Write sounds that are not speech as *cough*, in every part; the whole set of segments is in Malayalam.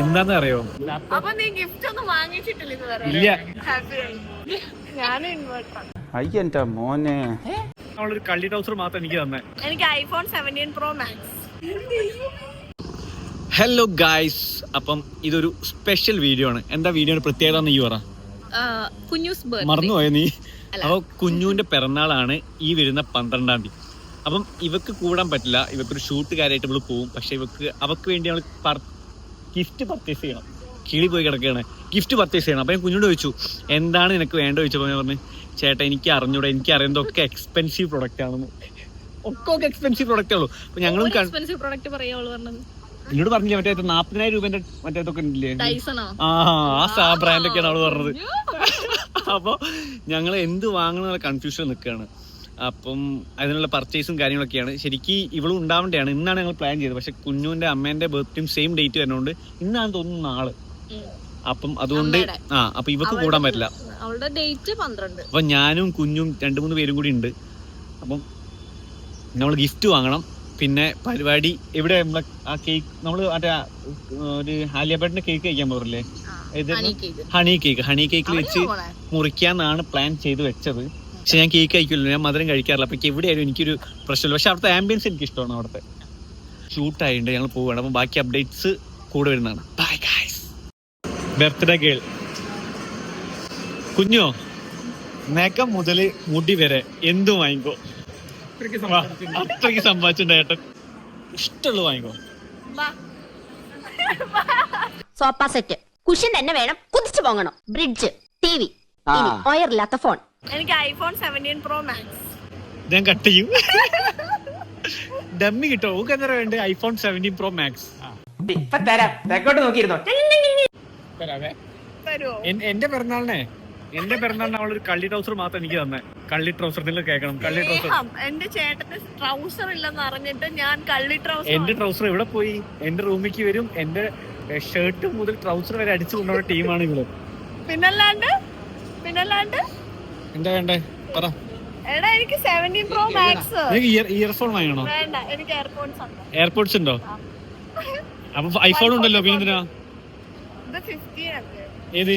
എന്താന്ന് അറിയോ അപ്പൊ നീ ഗിഫ്റ്റ് ഒന്നും വാങ്ങിച്ചിട്ടില്ല ഇല്ല. ഹാപ്പി ഞാൻ ഇൻവേർട്ടർ അയ്യന്റെ മോനെ. അവളൊരു കള്ളി ട്രൗസർ മാത്രം എനിക്ക് തന്നെ. എനിക്ക് iPhone seventeen pro max hello guys അപ്പം ഇതൊരു സ്പെഷ്യൽ വീഡിയോ ആണ്. എന്താ വീഡിയോയുടെ പ്രത്യേകത എന്ന് ഈ പറ. കുഞ്ഞൂസ് ബർത്ത് മറന്നുപോയ നീ? അപ്പോൾ കുഞ്ഞുവിന്റെ പിറന്നാളാണ് ഈ വരുന്ന പന്ത്രണ്ടാം തീയതി. അപ്പം ഇവക്ക് കൂടാൻ പറ്റില്ല. ഇവക്കൊരു ഷൂട്ടുകാരായിട്ട് നമ്മൾ പോവും. പക്ഷെ ഇവക്ക് അവക്ക് വേണ്ടി നമ്മൾ ഗിഫ്റ്റ് പർച്ചേസ് ചെയ്യണം. കിളി പോയി കിടക്കുകയാണ്. ഗിഫ്റ്റ് പർച്ചേസ് ചെയ്യണം. അപ്പം ഞാൻ കുഞ്ഞോട് ചോദിച്ചു എന്താണ് നിനക്ക് വേണ്ട ചോദിച്ചപ്പോൾ ഞാൻ പറഞ്ഞു ചേട്ടാ എനിക്ക് അറിഞ്ഞൂടെ. എനിക്ക് അറിയുന്നതൊക്കെ എക്സ്പെൻസീവ് പ്രൊഡക്റ്റ് ആണെന്ന്. ഒക്കെ ഒക്കെ എക്സ്പെൻസീവ് പ്രൊഡക്റ്റ് ഉള്ളൂ. അപ്പൊ ഞങ്ങളും എക്സ്പെൻസീവ് പ്രോഡക്റ്റ് പറയുള്ളൂ പറഞ്ഞത്. എന്നോട് പറഞ്ഞില്ല മറ്റേ നാപ്പതിനായിരം രൂപന്റെ മറ്റേതൊക്കെ ഇല്ലേ? ഡൈസണോ ആ ആ ബ്രാൻഡൊക്കെയാണ് അവൾ പറഞ്ഞത്. അപ്പൊ ഞങ്ങൾ എന്ത് വാങ്ങണം എന്നുള്ള കൺഫ്യൂഷൻ നിൽക്കുകയാണ് അപ്പം അതിനുള്ള പർച്ചേസും കാര്യങ്ങളൊക്കെയാണ്. ശരിക്കും ഇവളും ഉണ്ടാവേണ്ടതാണ്. ഇന്നാണ് ഞങ്ങൾ പ്ലാൻ ചെയ്തത്. പക്ഷെ കുഞ്ഞുവിന്റെ അമ്മേന്റെ ബർത്ത്ഡേയും സെയിം ഡേറ്റ് വരുന്നതുകൊണ്ട് ഇന്നാണ് തോന്നുന്നു നാൾ. അപ്പം അതുകൊണ്ട് ആ അപ്പൊ ഇവക്ക് കൂടാൻ പറ്റില്ല. അവളുടെ ഡേറ്റ് പന്ത്രണ്ട്. അപ്പൊ ഞാനും കുഞ്ഞും രണ്ട് മൂന്ന് പേരും കൂടി ഉണ്ട്. അപ്പം നമ്മൾ ഗിഫ്റ്റ് വാങ്ങണം. പിന്നെ പരിപാടി ഇവിടെ നമ്മളെ ആ കേക്ക് നമ്മൾ മറ്റേ ഒരു ഹാലിയബേട്ടിന്റെ കേക്ക് കഴിക്കാൻ പോറില്ലേ ഇത് ഹണി കേക്ക് ഹണി കേക്ക് വെച്ച് മുറിക്കാന്നാണ് പ്ലാൻ ചെയ്ത് വെച്ചത്. പക്ഷെ ഞാൻ കേക്ക് കഴിക്കില്ല ഞാൻ മധുരം കഴിക്കാറില്ല. അപ്പൊ എവിടെയായാലും എനിക്കൊരു പ്രശ്നമില്ല പക്ഷെ അവിടുത്തെ ആംബിയൻസ് എനിക്ക് ഇഷ്ടമാണ് അവിടുത്തെ. ഷൂട്ടായിട്ടുണ്ട് ഞങ്ങൾ പോവുകയാണ്. അപ്പം ബാക്കി അപ്ഡേറ്റ്സ് കൂടെ വരുന്നതാണ്. ബൈ ഗൈസ് ബർത്ത്ഡേ ഗേൾ കുഞ്ഞോ നേക്കം മുതൽ മുടി വരെ എന്തും വാങ്ങിക്കോ? അത്രയ്ക്ക് സമ്പാദിച്ചിട്ടുണ്ട്. ഏട്ടൻ. ഇഷ്ടമുള്ളത് വാങ്ങിക്കോ. സോഫ സെറ്റ് കുഷൻ തന്നെ വേണം. കുതിച്ചു പോകണം ബ്രിഡ്ജ് ടി വി ഒയറില്ലാത്ത ഫോൺ എനിക്ക് ഐഫോൺ സെവന്റീൻ പ്രോ മാക്സ് ഞാൻ കട്ട് ചെയ്യും. ഡമ്മി കിട്ടോ? ഓക്ക് എന്താ വേണ്ട? ഐഫോൺ സെവന്റീൻ പ്രോ മാക്സ് ഇപ്പൊ തരാം. തെക്കോട്ട് നോക്കിയിരുന്നോ? തരുമോ എൻ- എന്റെ പിറന്നാളിനെ എന്റെ പിറന്നാളിന് അവളൊരു കള്ളി ട്രൗസർ മാത്രം എനിക്ക് തന്നെ. കള്ളി ട്രൗസർ നിങ്ങൾ കേൾക്കണം. കള്ളി ട്രൗസർ. എന്റെ ചേട്ടന് ട്രൗസർ ഇല്ലെന്ന് അറിഞ്ഞിട്ട് ഞാൻ കള്ളി ട്രൗസർ എന്റെ ട്രൗസർ ഇവിടെ പോയി? എന്റെ റൂമിലേക്ക് വരും. എന്റെ ഷർട്ട് മുതൽ ട്രൗസർ വരെ അടിച്ചു കൊണ്ടുപോയ ടീമാണ് ഇവൾ. പിന്നല്ലാണ്ട്? പിന്നല്ലാണ്ട്? എന്താ വേണ്ടേ? പറ. എടാ എനിക്ക് സെവന്റീൻ പ്രോ മാക്സ് നിനക്ക് ഇയർ ഇയർഫോൺ വാങ്ങണോ? വേണ്ട എനിക്ക് എയർപോർട്സ് ഉണ്ട്. എയർപോഡ്സ് ഉണ്ടോ? അപ്പൊ ഐഫോൺ ഉണ്ടല്ലോ പിന്നെ എന്തിനാ? ഇത് ഒക്കെ ഏത്?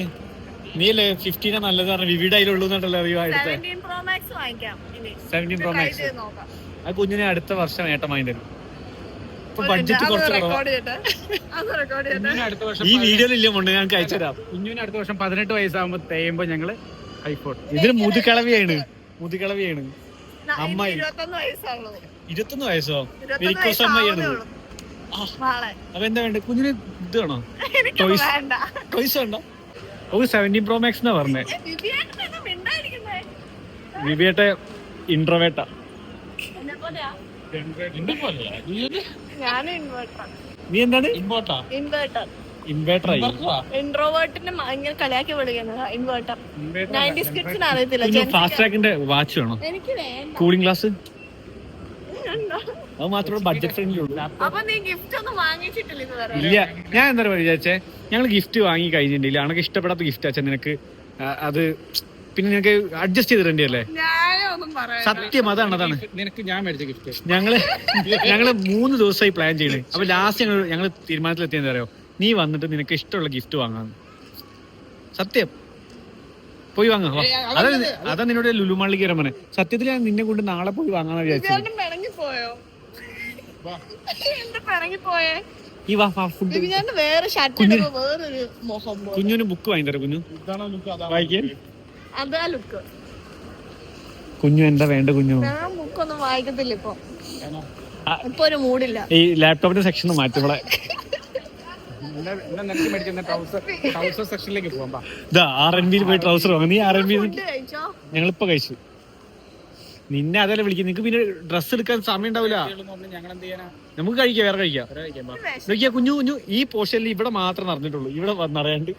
നീ അല്ലേ ഫിഫ്റ്റീനാ നല്ലത് പറഞ്ഞു വിവിഡ് അതിലുള്ളൂ എന്നല്ലോ അറിയോ അടുത്ത പ്രോ മാക്സ് വാങ്ങിക്കാം ഇനി. സെവന്റീൻ പ്രോ മാക്സ് ചെയ്ത് നോക്കാം. ആ കുഞ്ഞിനെ അടുത്ത വർഷം ഏട്ടൻ വാങ്ങി തരും. ഇപ്പൊ ബഡ്ജറ്റ് കുറച്ച് കുറവാ record ചെയ്യട്ടെ. അത് record ചെയ്യട്ടെ. കുഞ്ഞിന് അടുത്ത വർഷം ഈ വീഡിയോയിലില്ല മുണ്ട് ഞങ്ങൾക്ക് അയച്ചുതരാം കുഞ്ഞുവിന് അടുത്ത വർഷം പതിനെട്ട് വയസ്സാകുമ്പോ തേയുമ്പോ ഞങ്ങൾ ഐഫോൺ. ഇതിന് മുതുകളവിയാണ്. മുതുകളവിയാണ്. അമ്മായി. ഇരുപത്തൊന്ന് വയസ്സോ? വെരിക്കോസ് അമ്മയാണ്. അപ്പൊ എന്താ വേണ്ട? കുഞ്ഞിന് ഇത് വേണോ? Toys Toys. വേണ്ട. ഓ സെവന്റീൻ പ്രോ മാക്സ് എന്നാ പറഞ്ഞേ? വിവിയേട്ടെ ഇൻട്രോവേട്ട നീ എന്താണ്? ഇൻവേർട്ടർ ഇൻവേർട്ടർ ആയി. ഇൻട്രോവേർട്ടിനെ ഇങ്ങനെ കളിയാക്കി വിളിക്കുന്നത് ഇൻവേർട്ടർ അറിയത്തില്ല. Z ഫാസ്റ്റ് ട്രാക്കിന്റെ വാച്ച് വേണോ? എനിക്ക് വേണ്ട. Cooling glass? അത് മാത്രമേ ബഡ്ജറ്റ് ഫ്രണ്ട്ലി ഉള്ളൂ. അപ്പൊ നീ ഗിഫ്റ്റ് ഒന്നും വാങ്ങിച്ചിട്ടില്ല ഇതുവരെ ഇല്ല. ഞാൻ എന്താ പറയുക വിചാരിച്ചേ? ഞങ്ങൾ ഗിഫ്റ്റ് വാങ്ങി കഴിഞ്ഞിട്ടില്ല. അണക്ക് ഇഷ്ടപ്പെടാത്ത ഗിഫ്റ്റ് അച്ഛൻ നിനക്ക്. അത് പിന്നെ നിനക്ക് അഡ്ജസ്റ്റ് ചെയ്തിടേണ്ടി അല്ലേ? ഞാനൊന്നും പറയാം സത്യം അതാണ് അതാണ്. നിനക്ക് ഞാൻ മേടിച്ച ഗിഫ്റ്റ് ഞങ്ങൾ ഞങ്ങൾ മൂന്ന് ദിവസമായി പ്ലാൻ ചെയ്യണേ. അപ്പൊ ലാസ്റ്റ് ഞങ്ങൾ ഞങ്ങൾ തീരുമാനത്തിലെത്തിയെന്ന് അറിയോ? നീ വന്നിട്ട് നിനക്ക് ഇഷ്ടമുള്ള ഗിഫ്റ്റ് വാങ്ങാന്ന്. സത്യം. പോയി വാങ്ങാ വാ. അതാ അതാ നിന്നോട് ലുലുമാളിലേക്ക് കയറാൻ പറഞ്ഞേ. സത്യത്തിൽ ഞാൻ നിന്നെ കൊണ്ട് നാളെ പോയി വാങ്ങാന്ന് വിചാരിച്ചു. ചേട്ടൻ പിണങ്ങിപ്പോയോ എന്ത് പിണങ്ങിപ്പോയേ ഈ വാ വാ ഫുഡ് വേറെ ഷർട്ട് കുഞ്ഞിന്- ഇടുമ്പോ വേറൊരു മുഖം പോലെ. കുഞ്ഞുന് ബുക്ക് വാങ്ങി തരാം കുഞ്ഞു. വായിക്കാൻ അതാ ലുക്ക് കുഞ്ഞു എന്താ വേണ്ട കുഞ്ഞു? ഞാൻ ബുക്കൊന്നും വായിക്കത്തില്ല ഇപ്പൊ. ഇപ്പൊ ഒരു മൂടില്ല ഈ ലാപ്ടോപ്പിന്റെ സെക്ഷൻ മാറ്റി ഇവിടെ *laughs* നിനക്ക് മേടിക്കുന്ന ട്രൗസർ ട്രൗസർ സെക്ഷനിലേക്ക് പോകാം ബാ. ഇതാ ആർ എൻ ബിയിൽ പോയി ട്രൗസർ വാങ്ങും. നീ ആർ എൻ ബി ഫുഡ് ഞങ്ങളിപ്പോ കഴിച്ചു. നിന്നെ അതല്ല വിളിക്കും നിനക്ക് പിന്നെ ഡ്രസ്സ് എടുക്കാൻ സമയം ഉണ്ടാവില്ല. നമുക്ക് കഴിക്കാം വേറെ കഴിക്കാം. നോക്കിയാ കുഞ്ഞു കുഞ്ഞു ഈ പോർഷനിൽ ഇവിടെ മാത്രം നടന്നിട്ടുള്ളൂ. ഇവിടെ നടയാണ്ട്.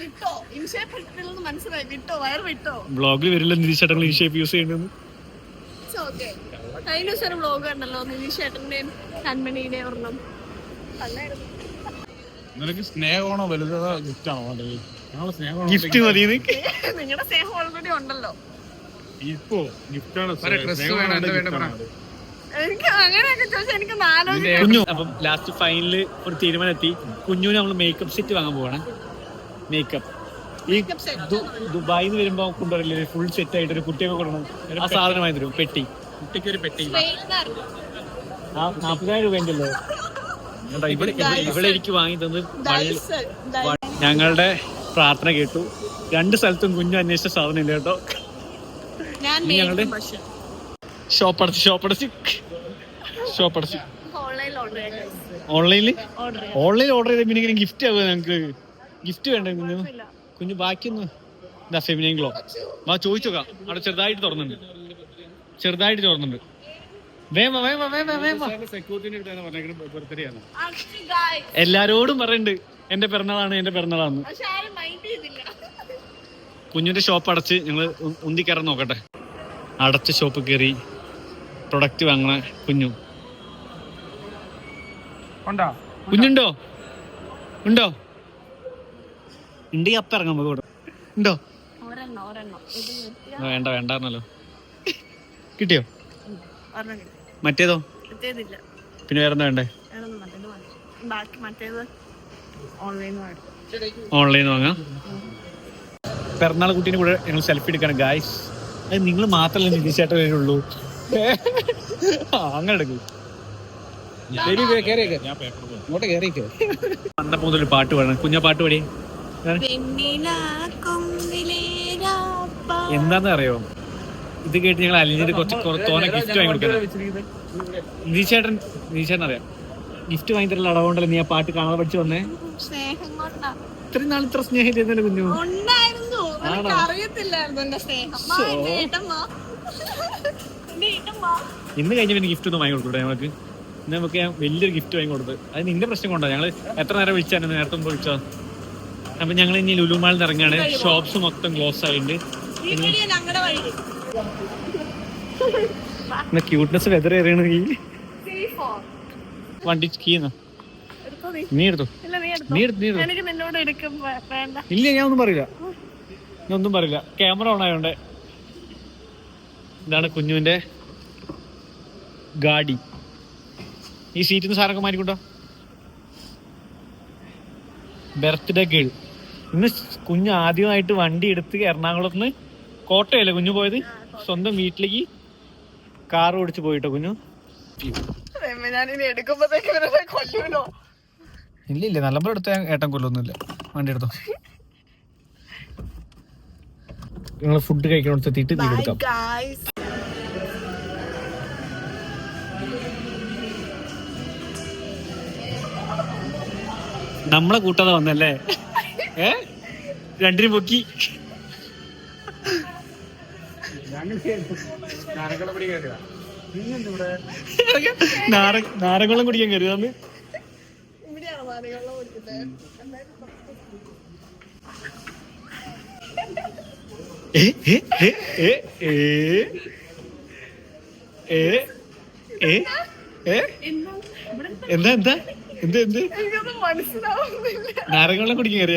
വിട്ടോ? ഇൻഷേപ്പ് ഇട്ടില്ലെന്ന് മനസ്സിലായി. വിട്ടോ? വയർ വിട്ടോ? ബ്ലോഗിൽ വരില്ല നിരീക്ഷേട്ടങ്ങൾ ഈ ഷേപ്പ് യൂസ് ചെയ്യുന്നു ഓക്കെ. കഴിഞ്ഞ ദിവസം ഒരു വ്ലോഗ് ഉണ്ടല്ലോ നിതീഷ് ചേട്ടന്റെയും കൺമണിയുടെയും ഒരെണ്ണം. കണ്ടായിരുന്നു നിനക്ക് സ്നേഹമാണോ വലുതോ ഗിഫ്റ്റ് ആണോ വേണ്ടത് സ്നേഹമാണോ ഗിഫ്റ്റ് മതി നിങ്ങളുടെ സ്നേഹം ഓൾറെഡി ഉണ്ടല്ലോ. ഇപ്പോ ഗിഫ്റ്റ് ആണ്. എനിക്ക് അങ്ങനെയൊക്കെ ചോദിച്ചാൽ എനിക്ക് നാലോചിക്കാം. കുഞ്ഞു അപ്പം ലാസ്റ്റ് ഫൈനൽ ഒരു തീരുമാനം എത്തി കുഞ്ഞുവിന് നമ്മൾ മേക്കപ്പ് സെറ്റ് വാങ്ങാൻ പോവാണ്. മേക്കപ്പ് ഈ ദുബായിൽ നിന്ന് വരുമ്പോ കൊണ്ടുവരില്ലേ ഫുൾ സെറ്റ് ആയിട്ട് ഒരു കുട്ടിയൊക്കെ കൊണ്ടുവരണം. ആ സാധനമായി തരും പെട്ടി. കുട്ടിക്ക് ഒരു പെട്ടി ആ നാൽപ്പതിനായിരം രൂപ ഉണ്ടല്ലോ ഇവിടെ ഇവിടെ- ഇവിടെ എനിക്ക് വാങ്ങി തന്നത് ഞങ്ങളുടെ പ്രാർത്ഥന കേട്ടു. രണ്ട് സ്ഥലത്തും കുഞ്ഞു അന്വേഷിച്ച സാധനം ഇല്ല കേട്ടോ. ഞങ്ങളുടെ ഷോപ്പടച്ച് ഷോപ്പടച്ച് ഷോപ്പടച്ച് ഷോപ്പ് അടച്ച്. ഓൺലൈനിൽ ഓൺലൈനിൽ ഓർഡർ ചെയ്ത പിന്നെ ഗിഫ്റ്റ് ആവുക ഞങ്ങൾക്ക്? ഗിഫ്റ്റ് വേണ്ട കുഞ്ഞു? കുഞ്ഞു ബാക്കിയൊന്ന് ഇതാ ഫെമിനിയൻ ഗ്ലോ വാ ചോദിച്ചോക്കാം അവിടെ ചെറുതായിട്ട് തുറന്നുണ്ട് ചെറുതായിട്ട് തുറന്നുണ്ട് വേമ വേമ വേമ വേമ. എല്ലാരോടും പറയണ്ട്. എന്റെ പിറന്നാളാണ് എന്റെ പിറന്നാളാന്ന്. കുഞ്ഞിന്റെ ഷോപ്പ് അടച്ച് ഞങ്ങൾ ഉന്തിക്കയറാൻ നോക്കട്ടെ. അടച്ച ഷോപ്പ് കയറി പ്രൊഡക്റ്റ് വാങ്ങണ കുഞ്ഞു. കുഞ്ഞുണ്ടോ? ഉണ്ടോ? ഉണ്ട് അപ്പ ഇറങ്ങാൻ നമുക്ക് കൂടെ ഉണ്ടോ വേണ്ട വേണ്ടല്ലോ കിട്ടിയോ? മറ്റേതോ? പിന്നെ വേറെ എന്താ വേണ്ടേ? വേറൊന്നും മറ്റേത് ബാക്കി മറ്റേത് ഓൺലൈൻ വാങ്ങാം. പിറന്നാൾ കുട്ടീനെ കൂടെ ഞങ്ങൾ സെൽഫി എടുക്കണം. ഗായ്സ് അത് നിങ്ങൾ മാത്രമല്ല ചേട്ടൻ വരുള്ളൂ. അങ്ങനെ എടുക്കും. വന്നപ്പോ മുതൽ പാട്ട് പാടണം കുഞ്ഞ പാട്ട് പാടി. എന്താന്ന് അറിയോ ഇത് കേട്ട് ഞങ്ങൾ അലിഞ്ഞിട്ട് കുറച്ച് കുറ- തോനെ ഗിഫ്റ്റ് വാങ്ങി കൊടുക്കുന്നത് നിതീഷേട്ടൻ നിതീഷേട്ടൻ അറിയാം. ഗിഫ്റ്റ് വാങ്ങി തരുന്ന അടവുണ്ടല്ലോ നീ ആ പാട്ട് കാണാതെ പഠിച്ചു വന്നേ. ഇത്രയും നാൾ ഇത്ര സ്നേഹം കുഞ്ഞു. ഇന്ന് കഴിഞ്ഞ പിന്നെ ഗിഫ്റ്റ് ഒന്നും വാങ്ങി കൊടുക്കൂടെ നമുക്ക് ഇന്ന് നമുക്ക് ഞാൻ വലിയൊരു ഗിഫ്റ്റ് വാങ്ങി കൊടുത്ത് അത് നിന്റെ പ്രശ്നം കൊണ്ടോ. ഞങ്ങൾ എത്ര നേരം വിളിച്ചാണ് നേരത്തെ മുമ്പ് വിളിച്ചോ? അപ്പൊ ഞങ്ങൾ ഇനി ലുലുമാളിൽ നിന്ന് ഇറങ്ങാണ് ഷോപ്സ് മൊത്തം ക്ലോസ് ആയിട്ടുണ്ട്. ഞങ്ങളുടെ വഴി. ക്യൂട്ട്നെസ് വെതർ ഏറിയാണ് ഈ. വണ്ടി കീ എടുത്തോ നീ. എടുത്തു? ഇല്ല, നീ എടുത്തോ. നീ എടുത്തു ഇല്ല ഞാൻ ഒന്നും പറയില്ല. ഞാൻ ഒന്നും പറയില്ല. ക്യാമറ ഓൺ ആയോണ്ട്. ഇതാണ് കുഞ്ഞുവിന്റെ ഗാഡി. ഈ സീറ്റിൽ നിന്ന് സാറൊക്കെ മാറ്റിക്കൊണ്ടോ ബർത്ത്ഡേ ഗേൾ. ഇന്ന് കുഞ്ഞ് ആദ്യമായിട്ട് വണ്ടി എടുത്ത് എറണാകുളത്ത് നിന്ന് കോട്ടയല്ലേ കുഞ്ഞു പോയത്? സ്വന്തം വീട്ടിലേക്ക് കാർ ഓടിച്ചു പോയിട്ടോ കുഞ്ഞു? ഇല്ല ഇല്ല നല്ലപോലെ എടുത്ത ഏട്ടൻ കൊല്ലൊന്നുമില്ല വണ്ടി എടുത്തോ? നിങ്ങൾ ഫുഡ് കഴിക്കണോടത്ത് എത്തിയിട്ട് വീട് എടുക്കാം ഗായ്സ് നമ്മളെ കൂട്ടാതെ വന്നല്ലേ? ഏ? രണ്ടിനും പൊക്കി. നാരങ്ങളും കുടിക്കാൻ കരുതാന്ന് എന്താ എന്താ? എന്ത് എന്ത്? നാരങ്ങളും കുടിക്കാൻ കയറി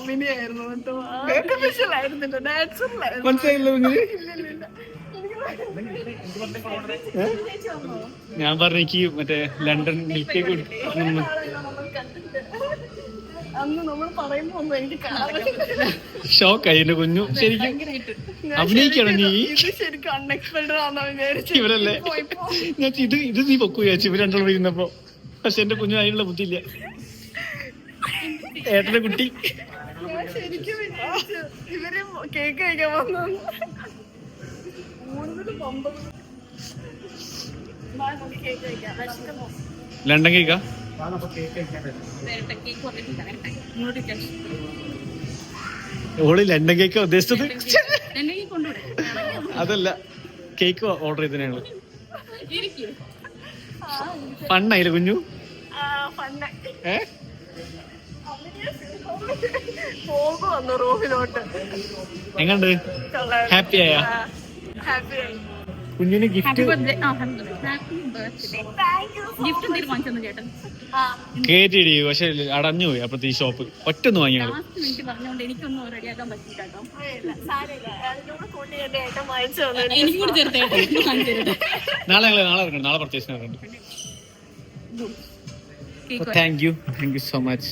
അഭിനയായിരുന്നു. കേട്ടോ ആർട്ടിഫിഷ്യൽ ആയിരുന്നില്ല. നാച്ചുറൽ ആയിരുന്നു. മനസ്സിലായില്ല. ഞാൻ പറഞ്ഞു എനിക്ക് മറ്റേ ലണ്ടൻ മിൽക്ക്. ഷോക്കായി എന്റെ കുഞ്ഞു. ശരിക്കും അഭിനയിക്കണം നീ? ഇത് ശരിക്കും അൺഎക്സ്പെക്ടഡ് ആണെന്ന് വിചാരിച്ചു ഇവരല്ലേ? ഞാൻ ഇത് ഇത് നീ പൊക്കു വിചാരിച്ചു. ഇവർ രണ്ടാളും ഇരുന്നപ്പോ. പക്ഷെ എന്റെ കുഞ്ഞു അതിനുള്ള ബുദ്ധിയില്ല. ഏട്ടന്റെ കുട്ടി. ശരിക്കും ഇവർ കേക്ക് കഴിക്കാൻ വന്നു ലണ്ടൻ കേക്കാ ലണ്ടൻ കേക്കാ ഉദ്ദേശിച്ചത്? അതല്ല. കേക്ക് ഓർഡർ ചെയ്ത ഞങ്ങൾ. ഫണ്ണായില്ലേ കുഞ്ഞു? ഏഹ് പോകു വന്നു റൂമിലോട്ട്. എങ്ങണ്ട്? ഹാപ്പിയായ ഹാപ്പിയായി കുഞ്ഞിന് ഗിഫ്റ്റ് കേട്ടിടി പക്ഷെ അടഞ്ഞു പോയി. അപ്പഴത്തെ ഈ ഷോപ്പ് ഒറ്റൊന്ന് എനിക്കൊന്നും നാളെ നാളെ നാളെ പ്രത്യേകിച്ച് thank you thank you so much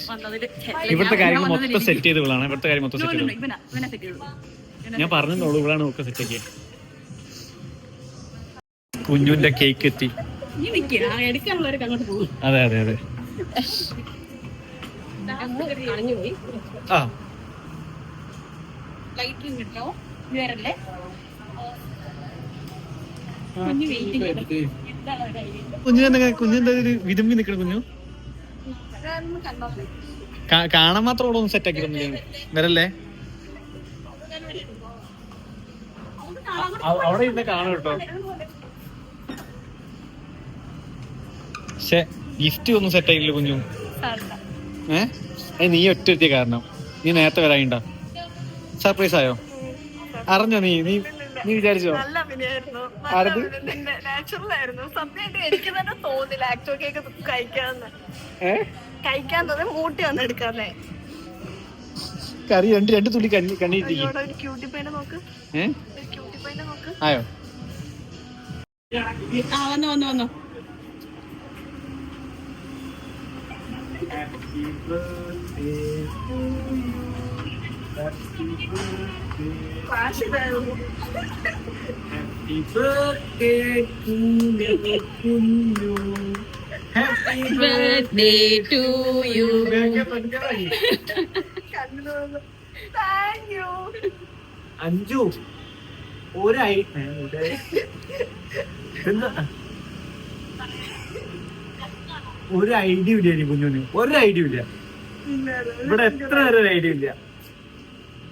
ഇവിടുത്തെ കാര്യങ്ങൾ മൊത്തം സെറ്റ് ചെയ്തതാണ് ഇവിടുത്തെ കാര്യം മൊത്തം സെറ്റ് ചെയ്തു ഞാൻ പറഞ്ഞോളൂ ഇവിടാണ് ഒക്കെ സെറ്റ് ആക്കിയത് കുഞ്ഞുന്റെ കേക്ക് എത്തി. അതെ അതെ അതെ. ആ. ലൈറ്റിലും കിട്ടോ? വേറല്ലേ കുഞ്ഞു ഒരു വിതുമ്പി നിൽക്കണം കുഞ്ഞു? കാണാൻ മാത്രം ഇവിടെ ഒന്ന് സെറ്റ് ആക്കി തന്നില്ല? വരല്ലേ അവിടെ ഇരുന്ന് കാണും കേട്ടോ. പക്ഷെ ഗിഫ്റ്റ് ഒന്നും സെറ്റ് ആയില്ല കുഞ്ഞു. ഏ? നീ ഒറ്റ എത്തിയ കാരണം. നീ നേരത്തെ വരാനുണ്ടോ. സർപ്രൈസ് ആയോ? അറിഞ്ഞോ നീ? നീ നീ വിചാരിച്ചോ? നാച്ചുറൽ ആയിരുന്നു. സത്യമായിട്ട് എനിക്ക് തന്നെ തോന്നില്ല ആക്ടർ കേക്ക് കഴിക്കാന്ന്. ഏ? കഴിക്കാൻ തന്നെ മൂട്ടി വന്ന് എടുക്കാന്നേ. കറി രണ്ട് രണ്ട് തുള്ളി കണ്ണി കണ്ണിട്ടിരിക്കും ഇവിടെ ഒരു ക്യൂട്ടി പൈനെ നോക്ക്. ഏ? ഒരു ക്യൂട്ടി പൈനെ നോക്ക്. ആയോ? Happy വന്നു വന്നു you. ബർത്ത്ഡേ ടു യു അഞ്ചു ഒരായി ഒരു ഐഡിയ ഇല്ല കുഞ്ഞുന്. ഒരു ഐഡിയ ഇല്ല. ഇവിടെ എത്ര നേരം ഒരു ഐഡിയ ഇല്ല?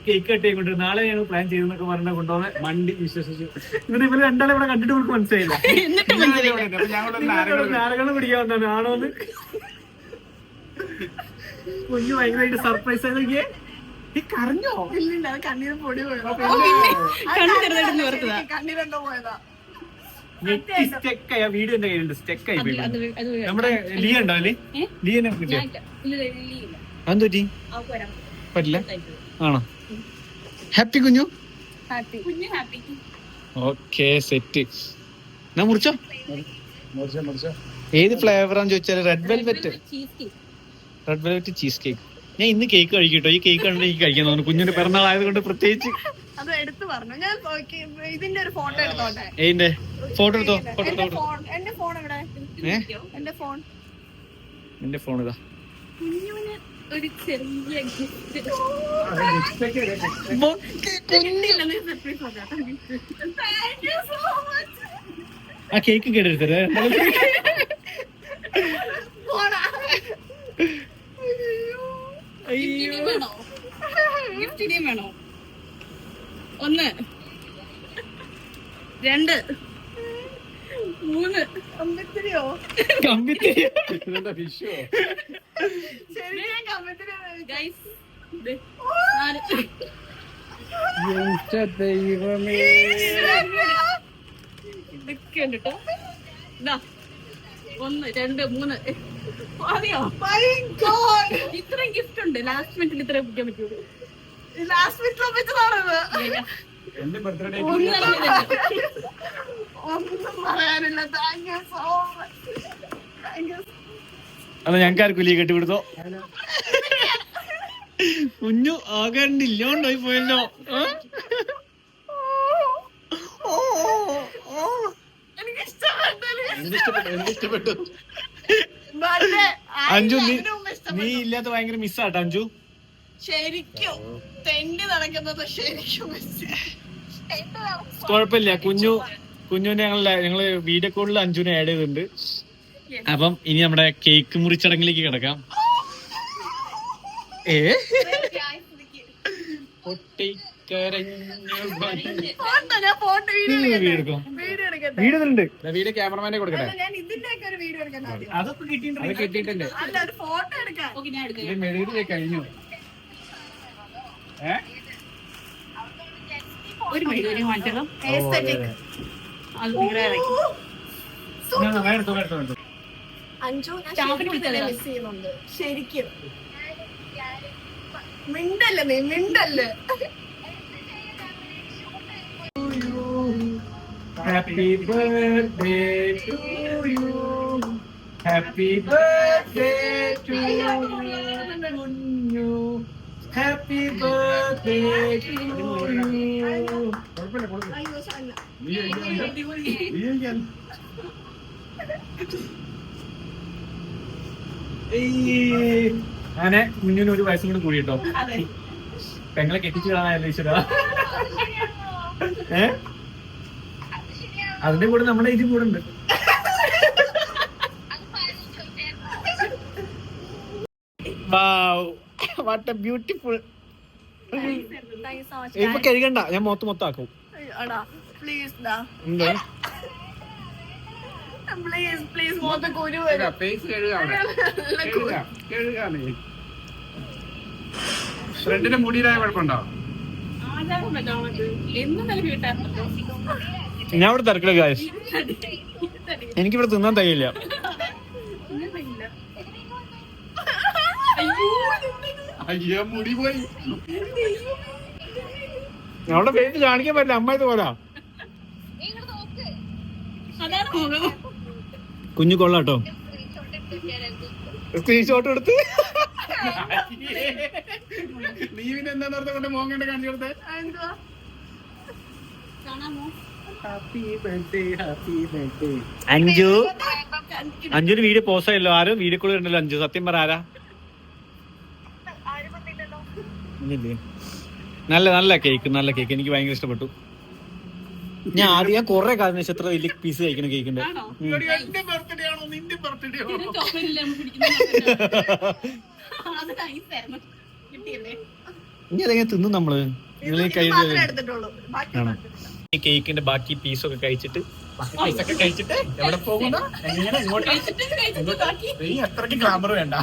കേക്ക് കട്ട് കൊണ്ട് നാളെ ഞങ്ങൾ പ്ലാൻ ചെയ്തെന്നൊക്കെ പറഞ്ഞ കൊണ്ടുപോകാൻ മണ്ടി വിശ്വസിച്ചു. ഇവിടെ ഇവർ രണ്ടാളെ ഇവിടെ കണ്ടിട്ട് ഇവർക്ക് മനസ്സിലായില്ല. നാരകൾ പിടിക്കാൻ വന്നാണ്. ആണോന്ന് കുഞ്ഞു ഭയങ്കരമായിട്ട് സർപ്രൈസ് ആയി നോക്കിയേ ഈ കണ്ണീര് പൊടി പോയതാ. കണ്ണീരെന്തോ പോയതാ. ആയി വീഡിയോ എന്റെ കയ്യിലുണ്ട്. സ്റ്റെക്ക് ആയി പോയി അത് അത് നമ്മുടെ പറ്റില്ല. ഇല്ല ഹാപ്പി കുഞ്ഞു? ഹാപ്പി കുഞ്ഞു ഹാപ്പി ഓക്കെ സെറ്റ് എന്നാ മുറിച്ചോ? ഏത് ഫ്ലേവറാന്ന് ചോദിച്ചാൽ red velvet red velvet cheese cake ഞാൻ ഇന്ന് കേക്ക് കഴിക്കട്ടോ. ഈ കേക്ക് കണ്ട് എനിക്ക് കഴിക്കാൻ തോന്നുന്നു. കുഞ്ഞിന്റെ പിറന്നാൾ ആയതുകൊണ്ട് പ്രത്യേകിച്ച്. അത് എടുത്തു പറഞ്ഞു. ഞാൻ ഇതിന്റെ ഒരു ഫോട്ടോ എടുത്തോട്ടെ? ഏതിന്റെ? ഫോട്ടോ എടുത്തോ? ഫോട്ടോ എന്റെ എടുത്തോ ഫോൺ എന്റെ ഫോൺ എവിടെ? എന്റെ ഫോൺ എന്റെ ഫോൺ ഇതാ. കുഞ്ഞുവിന് ഒരു ചെറിയ ആ കേക്ക് കേട്ടെടുത്തത് പോടാ. ഇനിയും വേണോ? ഗിഫ്റ്റ് ഇനിയും വേണോ? ഒന്ന്. രണ്ട്. മൂന്ന്. കമ്പിത്തിരിയോ കമ്പിത്തിരി ശരി ഞാൻ കമ്പിത്തിരി ഗൈസ് ദൈവമേ. ഇതൊക്കെ ഉണ്ട് കേട്ടോ ഇതാ ഒന്ന് രണ്ട് മൂന്ന്. ഗോഡ് ഇത്രയും ഗിഫ്റ്റ് ഉണ്ട്. ലാസ്റ്റ് മിനിറ്റിൽ ഇത്രയും പിടിക്കാൻ പറ്റുള്ളൂ. ലാസ്റ്റ് മിനിറ്റ് വെച്ചതാണത് എന്റെ ബർത്ത്ഡേ ഒന്ന് നടന്നില്ല ഒന്നും പറയാനില്ല. Thank you so much thank you അല്ല ഞങ്ങൾക്ക് ആർക്കും ലീ കെട്ടിവിടുത്തോ കുഞ്ഞു ആകാണ്ട് ഇല്ലോണ്ടായി പോയല്ലോ. അഞ്ചു ഇഷ്ടപ്പെട്ടു അഞ്ജു നീ നീ ഇല്ലാത്ത ഭയങ്കര മിസ്സാട്ടോ അഞ്ചു ശരിക്കും തെണ്ടി നടക്കുന്നത് ശരിക്കും. കുഴപ്പമില്ല കുഞ്ഞു കുഞ്ഞുവിനെ ഞങ്ങൾ ഞങ്ങൾ വീഡിയോ കോളിൽ അഞ്ജുനെ ആഡ് ചെയ്തിട്ടുണ്ട്. അപ്പം ഇനി നമ്മുടെ കേക്ക് മുറിച്ചടങ്ങിലേക്ക് കിടക്കാം. ഏ? പൊട്ടിക്കരഞ്ഞു ഫോട്ടോ ഞാൻ വീഡിയോ വീഡിയോ വീഡിയോ എടുക്കട്ടെ? വീഡിയോ ഉണ്ട്. വീഡിയോ ക്യാമറമാനെ കൊടുക്കട്ടെ? ഞാൻ ഇതിന്റെ ഒരു വീഡിയോ എടുക്കട്ടെ അതൊക്കെ കിട്ടിയിട്ടുണ്ട്. കിട്ടിയിട്ടുണ്ട്. അല്ല ഫോട്ടോ എടുക്കാൻ. ഓക്കെ ഞാൻ എടുക്കാം. ഇത് മെഴുകുതിരി കഴിഞ്ഞു. ഏ? ഒരു മെഴുകുതിരി മാറ്റണം അഞ്ചു. മിസ് ചെയ്യുന്നുണ്ട്. ശരിക്കും. മിണ്ടല്ലേ നീ? മിണ്ടല്ലേ? Happy birthday to you happy birthday to കുഞ്ഞു ഹാപ്പി ബർത്ത്ഡേ ടു യു അങ്ങനെ കുഞ്ഞിന് ഒരു വയസ്സും കൂടി കൂടി കേട്ടോ അതെ. പെങ്ങളെ കെട്ടിച്ചു കാണാനല്ലോ ഈശ്വര? ഏ? അതിന്റെ കൂടെ നമ്മുടെ ഇത് കൂടെ ഉണ്ട്. വാട്ട് എ ബ്യൂട്ടിഫുൾ ഇപ്പൊ കഴുകണ്ട ഞാൻ മൊത്തം മൊത്താക്കും അടാ പ്ലീസ് ഡാ എന്താ? പ്ലീസ് പ്ലീസ് മൊത്തം കുരു വരും. ഫേസ് കഴുകാണ് കഴുകാം കഴുകാണ് ഫ്രണ്ടിന്റെ മുടിയിലായ കുഴപ്പമുണ്ടോ ഞാൻ ഇവിടെ തിരക്കില്ല ഗായസ് എനിക്കിവിടെ തിന്നാൻ തയ്യില്ല അയ്യോ മുടി പോയി. അവിടെ പേര് കാണിക്കാൻ പറ്റില്ല അമ്മ ഇത് പോരാ അതാണ് മുഖം കുഞ്ഞു കൊള്ളാട്ടോ. സ്ക്രീൻഷോട്ട് എടുത്ത്. നീ പിന്നെ എന്താ നേരത്തെ കൊണ്ട് മോങ്ങേണ്ട കാണിച്ചു കൊടുത്തേ? എന്തുവാ കാണാമോ? അഞ്ജു അഞ്ചൊരു വീഡിയോ പോസ്റ്റ് ആയല്ലോ ആരും വീഡിയോ കൂടെ ഉണ്ടല്ലോ അഞ്ജു സത്യം പറ ആരാ? ഇല്ലില്ലേ? നല്ല നല്ല കേക്ക് നല്ല കേക്ക് എനിക്ക് ഭയങ്കര ഇഷ്ടപ്പെട്ടു. ഞാൻ ആദ്യം ഞാൻ കുറെ കാലം വെച്ച് എത്ര വലിയ പീസ് കഴിക്കണം കേക്കിന്റെ എന്റെ ബർത്ത്ഡേ ആണോ? നിന്റെ ബർത്ത്ഡേ ആണോ? ഇനി അതെങ്ങനെ തിന്നും നമ്മൾ? നിങ്ങൾ ഈ ഈ കേക്കിന്റെ ബാക്കി പീസൊക്കെ കഴിച്ചിട്ട് പീസൊക്കെ കഴിച്ചിട്ട് എവിടെ പോകുന്ന? എങ്ങനെ ഇങ്ങോട്ട്? നീ അത്രയ്ക്ക് ഗ്ലാമർ വേണ്ട.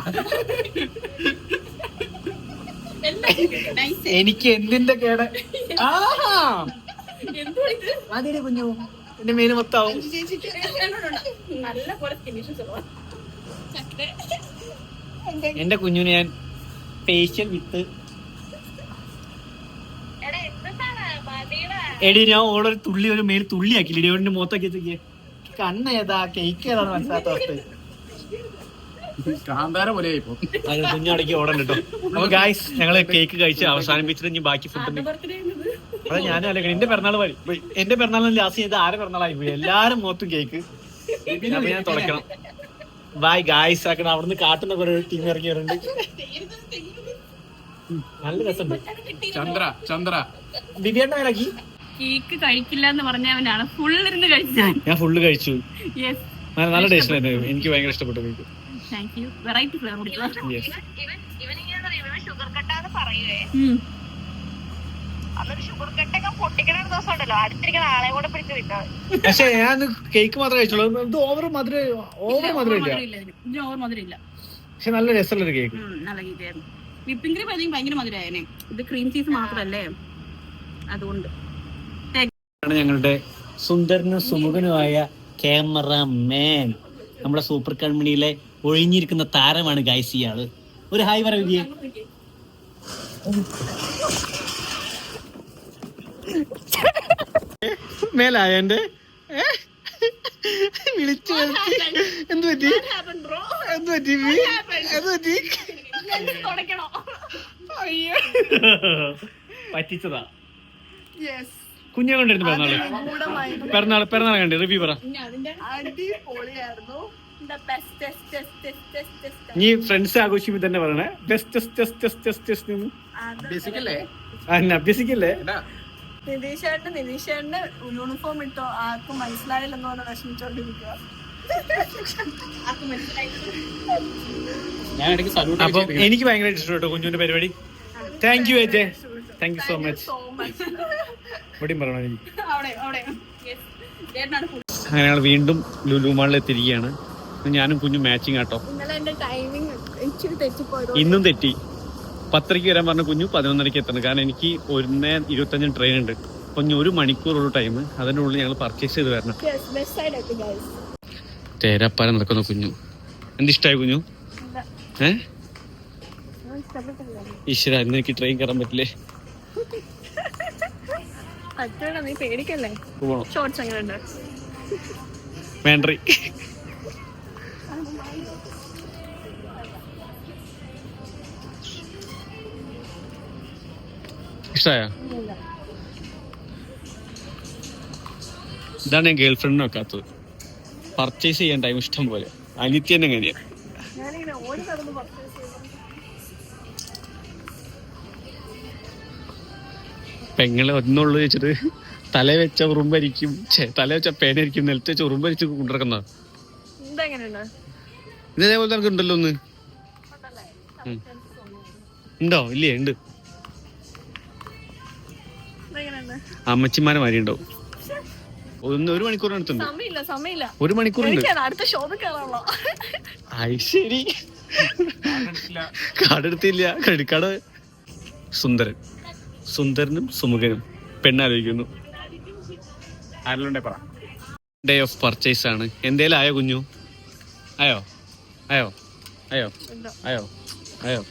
എനിക്ക് എന്തിന്റെ കേട്? ആഹാ! മതിയുടെ കുഞ്ഞു. എന്റെ മീന് മൊത്താവും എന്റെ കുഞ്ഞിന് ഞാൻ ഫേഷ്യൽ വിത്ത്. എടി ഞാൻ ഓടൊരു തുള്ളി ഒരു മേൽ തുള്ളി ആക്കി എന്റെ മുഖത്തൊക്കെ എത്തിക്കേ കണ്ണ് ഏതാ? കേക്ക് ഏതാ മനസ്സിലാത്ത കാന്താര പോലെ കുഞ്ഞടക്കി ഓടണം കേട്ടോ. അപ്പൊ ഗായ്സ് ഞങ്ങൾ കേക്ക് കഴിച്ച് അവസാനിപ്പിച്ചിട്ട് ഇനി ബാക്കി ഫുഡ് അതെ ഞാനും അല്ല എന്റെ പിറന്നാൾ വഴി പോയി. എന്റെ പിറന്നാളിന് ലാസ്റ്റ് ചെയ്ത് ആരെ പിറന്നാളായി പോയി? എല്ലാരും മൊത്തം കേക്ക് അപ്പൊ ഞാൻ തുടക്കണം ബായ് ഗായ്സ് ആക്കണം അവിടുന്ന് കാട്ടുന്ന കുറെ ടീം ഇറങ്ങി വരുന്നുണ്ട് ഉം, നല്ല രസമുണ്ട്. ചന്ദ്ര ചന്ദ്ര. ദിവ്യേട്ട മേലാക്കി. കേക്ക് കഴിക്കില്ല എന്ന് പറഞ്ഞവനാണ്. ഫുൾ ഇരുന്ന് കഴിച്ചു ഞാൻ ഫുള്ള് കഴിച്ചു. യെസ് നല്ല നല്ല ടേസ്റ്റ് ആയിരുന്നു. എനിക്ക് ഭയങ്കര ഇഷ്ടപ്പെട്ടു cake thank you variety flavour sugar കട്ടാന്ന് പറയുവേ. പക്ഷെ ഞാൻ കേക്ക് മാത്രമേ കഴിച്ചുള്ളൂ. ഇത് ഓവർ മധുര ഓവർ മധുര ഇല്ല. ഓവർ മധുര ഇല്ല. പക്ഷെ നല്ല രസമുള്ള ഒരു കേക്ക് നല്ല കേക്കായിരുന്നു വിപ്പിംഗ് ക്രീം ആണെങ്കിൽ ഭയങ്കര മധുരമായേനെ ഇത് ക്രീം ചീസ് മാത്രല്ലേ അതുകൊണ്ട്. ആണ് ഞങ്ങളുടെ സുന്ദരനും സുമുഖനുമായ ക്യാമറമാൻ. നമ്മുടെ സൂപ്പർ കമ്പനിയിലെ ഒഴിഞ്ഞിരിക്കുന്ന താരമാണ് ഗൈസ് ഇയാൾ. ഒരു ഹായ് പറ വിജയ മേലായ എന്റെ? വിളിച്ചു എന്ത് പറ്റി? എന്ത് പറ്റി? വി? എന്ത് പറ്റി? തുടയ്ക്കണോ അയ്യോ. പറ്റിച്ചതാ. യെസ് കുഞ്ഞെ കണ്ടിരുന്നു പിറന്നാൾ. പിറന്നാൾ പിറന്നാൾ കണ്ടേ റിവ്യൂ പറ. നീ ഫ്രണ്ട്സ് ആഘോഷിക്കുമ്പോ തന്നെ പറയണേ. ബെസ്റ്റ് ബേസിക്കല്ലേ അഭ്യസിക്കല്ലേ നിതീഷേട്ടന് നിതീഷേട്ടന് യൂണിഫോം ഇട്ടോ ആർക്കും മനസ്സിലായില്ലെന്ന് പറഞ്ഞ് വിഷമിച്ചോണ്ടിരിക്കുക. ആർക്കും മനസ്സിലായി ഞാൻ ഇടയ്ക്ക് സല്യൂട്ട് അപ്പൊ എനിക്ക് ഭയങ്കര ഇഷ്ടപ്പെട്ടു കുഞ്ഞുവിന്റെ പരിപാടി. Thank you Ajay. Thank you so much ഇവിടെയും പറയണോ എനിക്ക്. അങ്ങനെ ഞങ്ങൾ വീണ്ടും ലുലു മാളിൽ എത്തിയിരിക്കുകയാണ്. ഞാനും കുഞ്ഞും മാച്ചിങ് ആട്ടോ ഇന്നും തെറ്റി. പത്തരയ്ക്ക് വരാൻ പറഞ്ഞ കുഞ്ഞു പതിനൊന്നരയ്ക്ക് എത്തണം. കാരണം എനിക്ക് ഒന്നേ ഇരുപത്തഞ്ചിന് ട്രെയിൻ ഉണ്ട്. അപ്പൊ ഇനി ഒരു മണിക്കൂറുള്ള ടൈം അതിനുള്ളിൽ ഞങ്ങൾ പർച്ചേസ് ചെയ്ത് വരണം. തേരാപ്പാല നടക്കുന്ന കുഞ്ഞു. എന്തിഷ്ടായി കുഞ്ഞു? ഏ? ഈശ്വര ഇന്ന് എനിക്ക് ട്രെയിൻ കയറാൻ പറ്റില്ലേ? പേടിക്കല്ലേ? ഷോർട്സ് വേണ്ടറി. ഇഷ്ടായ? ഇതാണ് ഞാൻ ഗേൾ ഫ്രണ്ടിനെ വെക്കാത്തത് പർച്ചേസ് ചെയ്യാൻ ടൈം ഇഷ്ടം പോലെ. അനിത്യ തന്നെ എങ്ങനെയാ? പെങ്ങളെ ഒന്നുള്ളു ചോദിച്ചിട്ട് തല വെച്ച ഉറുമ്പരിക്കും തല വെച്ച പേനരിക്കും നിലത്ത് വെച്ച ഉറുമ്പരിച്ച് കൊണ്ടിറക്കുന്ന ഇതേപോലെ തന്നെ ഉണ്ടല്ലോ? ഒന്ന് ഉണ്ടോ? ഇല്ലേ? ഉണ്ട്. അമ്മച്ചിമാരെ മാതിരി ഉണ്ടാവും. ഒന്ന് ഒരു മണിക്കൂറിനടുത്തുണ്ട് സമയമില്ല സമയമില്ല. ഒരു മണിക്കൂറുണ്ട് അടുത്ത കയറാനുള്ള ആയി ശരി. കാർഡ് എടുത്തില്ല. ക്രെഡിറ്റ് കാർഡ് സുന്ദരൻ. സുന്ദരനും സുമുഖനും. പെണ്ണാലോചിക്കുന്നു. ഡേ ഓഫ് പർച്ചേസ് ആണ്. എന്തേലും ആയോ കുഞ്ഞു? ആയോ? ആയോ? ആയോ? ആയോ? ആയോ?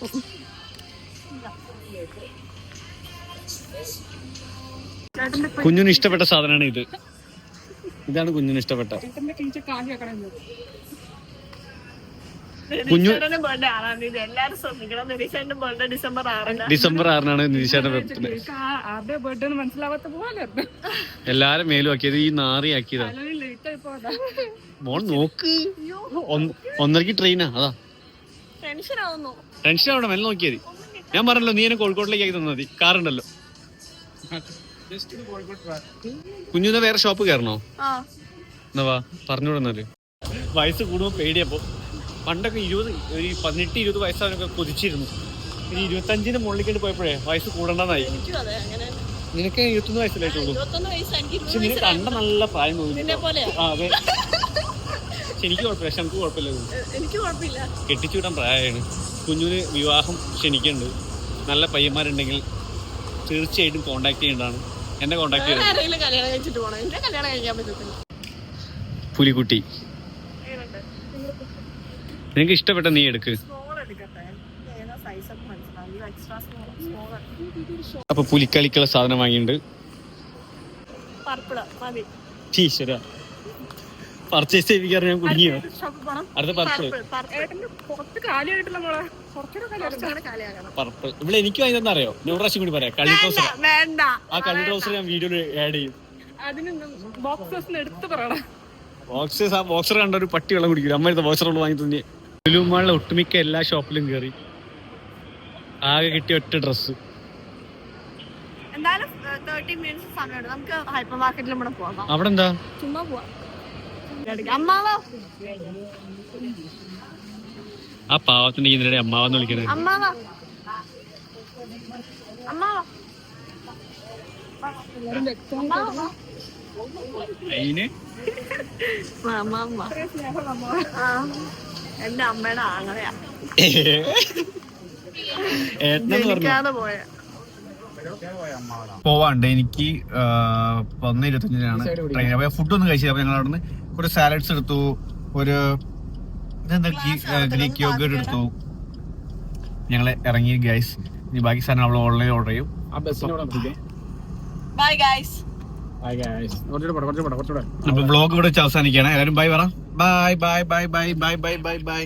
കുഞ്ഞിന് ഇഷ്ടപ്പെട്ട സാധനമാണ് ഇത്. ഇതാണ് കുഞ്ഞിന് ഇഷ്ടപ്പെട്ട. കുഞ്ഞു ഡിസംബർ ആറിനാണ് നിരീഷേട്ടന്റെ ബർത്ത്ഡേ എല്ലാരും മേലുമാക്കിയത് ഈ നാറിയാക്കിയതാണ് മോൾ നോക്ക്. ഒന്നരക്ക് ട്രെയിനാ അതാ. ടെൻഷൻ ആവണം എല്ലാം നോക്കിയത് ഞാൻ പറഞ്ഞല്ലോ നീ എന്നെ കോഴിക്കോട്ടിലേക്ക് ആക്കി തന്നാൽ മതി കാറുണ്ടല്ലോ കുഞ്ഞുന്ന വേറെ ഷോപ്പ് കയറണോ? ആ. എന്നാ വാ പറഞ്ഞു വിടുന്നാൽ വയസ്സ് കൂടുമ്പോൾ പേടിയപ്പോ പണ്ടൊക്കെ ഇരുപത് ഒരു പതിനെട്ട് ഇരുപത് വയസ്സാവനൊക്കെ കൊതിച്ചിരുന്നു. ഇനി ഇരുപത്തഞ്ചിന് മുകളിലേക്കായിട്ട് പോയപ്പോഴേ വയസ്സ് കൂടണ്ടെന്നായി. അതെ അങ്ങനെ. നിനക്ക് ഇരുപത്തൊന്ന് വയസ്സിലായിട്ടുള്ളൂ. പക്ഷെ നിന്നെ കണ്ട നല്ല പ്രായം തോന്നി നിന്നെ ആ അതെ. പക്ഷെ എനിക്ക് കുഴപ്പമില്ല. പക്ഷെ നമുക്ക് കുഴപ്പമില്ല എനിക്ക് കുഴപ്പമില്ല. കെട്ടിച്ചു വിടാൻ പ്രായമാണ്. കുഞ്ഞിന് വിവാഹം ക്ഷണിക്കുന്നുണ്ട്. നല്ല പയ്യന്മാരുണ്ടെങ്കിൽ തീർച്ചയായിട്ടും കോണ്ടാക്ട് ചെയ്യേണ്ടതാണ്. എന്നെ കോണ്ടാക്ട് ചെയ്തു? പുലിക്കുട്ടി. നിങ്ങൾക്ക് ഇഷ്ടപ്പെട്ട നീ എടുക്ക്. അപ്പൊ പുലിക്കളിക്കുള്ള സാധനം വാങ്ങിയിട്ടുണ്ട്. ടീച്ചറാ പർച്ചേസ് ചെയ്യാൻ ഞാൻ കുടുങ്ങിയോ? അടുത്ത പർപ്പിൾ പർപ്പിൾ ഇവിടെ എനിക്ക് വാങ്ങിയതെന്ന് തന്നെ അറിയോ? നൂറ് പ്രാവശ്യം കൂടി പറയാം. കളി ട്രൗസർ ആ. കളി ട്രൗസർ ഞാൻ വീഡിയോയിൽ ആഡ് ചെയ്യും. അതിന് ബോക്സസ് എടുത്ത് പറയണം. ബോക്സേഴ്സ് ആ ബോക്സർ കണ്ട ഒരു പട്ടി വെള്ളം കുടിക്കില്ല? അമ്മ ബോക്സർ വാങ്ങി തന്നെ. ലുലുമാളിലെ ഒട്ടുമിക്ക എല്ലാ ഷോപ്പിലും കയറി ആകെ കിട്ടിയ ഒറ്റ ഡ്രസ്സ് എന്തായാലും തേർട്ടി മിനിറ്റ്സ് സമയമുണ്ട്. നമുക്ക് ഹൈപ്പർ മാർക്കറ്റിലും കൂടെ പോകാം അവിടെ എന്താ ചുമ്മാ പോവാം. അമ്മാവോ? ആ പാവത്തിന്റെ ഇതിനിടെ അമ്മാവെന്ന് വിളിക്കുന്നത് അമ്മാവോ? അമ്മാവോ? അമ്മാവോ? അതിന് എന്റെ അമ്മയുടെ ആങ്ങളയാ. ജനിക്കാതെ പോയ. പോവാണ്ട് എനിക്ക് ഒന്ന് ഇരുപത്തഞ്ചിനാണ് ട്രെയിൻ അപ്പൊ ഫുഡ് ഒന്നും കഴിച്ചില്ല. അപ്പൊ ഞങ്ങൾ അവിടെ നിന്ന് ഒരു സാലഡ്സ് എടുത്തു ഒരു ഇതെന്താ ഗ്രീക്ക് യോഗട്ട് എടുത്തു. ഞങ്ങൾ ഇറങ്ങി ഗൈസ് ഇനി ബാക്കി സാധനം അവൾ ഓൺലൈൻ ഓർഡർ ചെയ്യും. ബ്ലോഗ് ഇവിടെ വെച്ച് അവസാനിക്കുകയാണ്. എല്ലാവരും ബൈ പറ. Bye bye bye bye bye bye bye bye